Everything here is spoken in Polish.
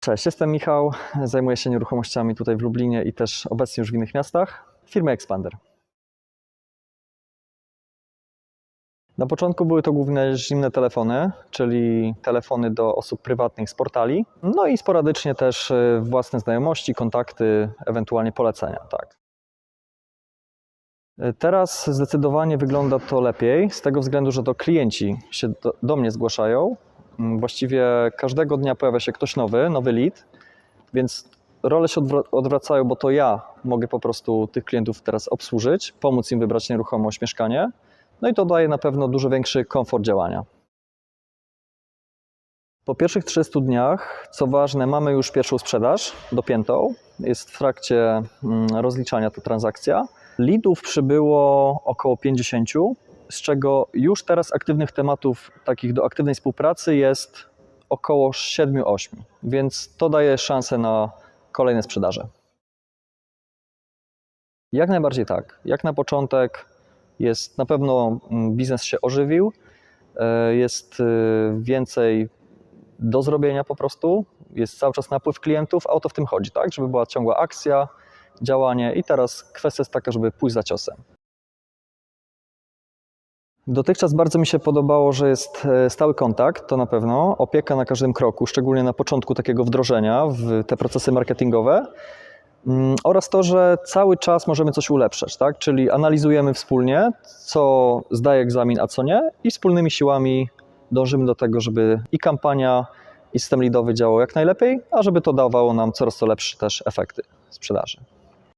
Cześć, jestem Michał, zajmuję się nieruchomościami tutaj w Lublinie i też obecnie już w innych miastach. Firmy Expander. Na początku były to głównie zimne telefony, czyli telefony do osób prywatnych z portali, no i sporadycznie też y, własne znajomości, kontakty, ewentualnie polecenia, tak. Y, Teraz zdecydowanie wygląda to lepiej, z tego względu, że to klienci się do, do mnie zgłaszają. Mm, Właściwie każdego dnia pojawia się ktoś nowy, nowy lead, więc role się odwra- odwracają, bo to ja mogę po prostu tych klientów teraz obsłużyć, pomóc im wybrać nieruchomość, mieszkanie. No i to daje na pewno dużo większy komfort działania. Po pierwszych 30 dniach, co ważne, mamy już pierwszą sprzedaż dopiętą. Jest w trakcie mm, rozliczania ta transakcja. Leadów przybyło około 50, z czego już teraz aktywnych tematów takich do aktywnej współpracy jest około 7-8, więc to daje szansę na kolejne sprzedaże. Jak najbardziej tak. Jak na początek jest na pewno mm, biznes się ożywił, e, jest y, więcej do zrobienia po prostu, jest cały czas napływ klientów, a o to w tym chodzi, tak? Żeby była ciągła akcja, działanie i teraz kwestia jest taka, żeby pójść za ciosem. Dotychczas bardzo mi się podobało, że jest e, stały kontakt, to na pewno, opieka na każdym kroku, szczególnie na początku takiego wdrożenia w te procesy marketingowe. Mm, Oraz to, że cały czas możemy coś ulepszać, tak? czyli analizujemy wspólnie, co zdaje egzamin, a co nie, i wspólnymi siłami dążymy do tego, żeby i kampania, i system lidowy działał jak najlepiej, a żeby to dawało nam coraz to lepsze też efekty sprzedaży.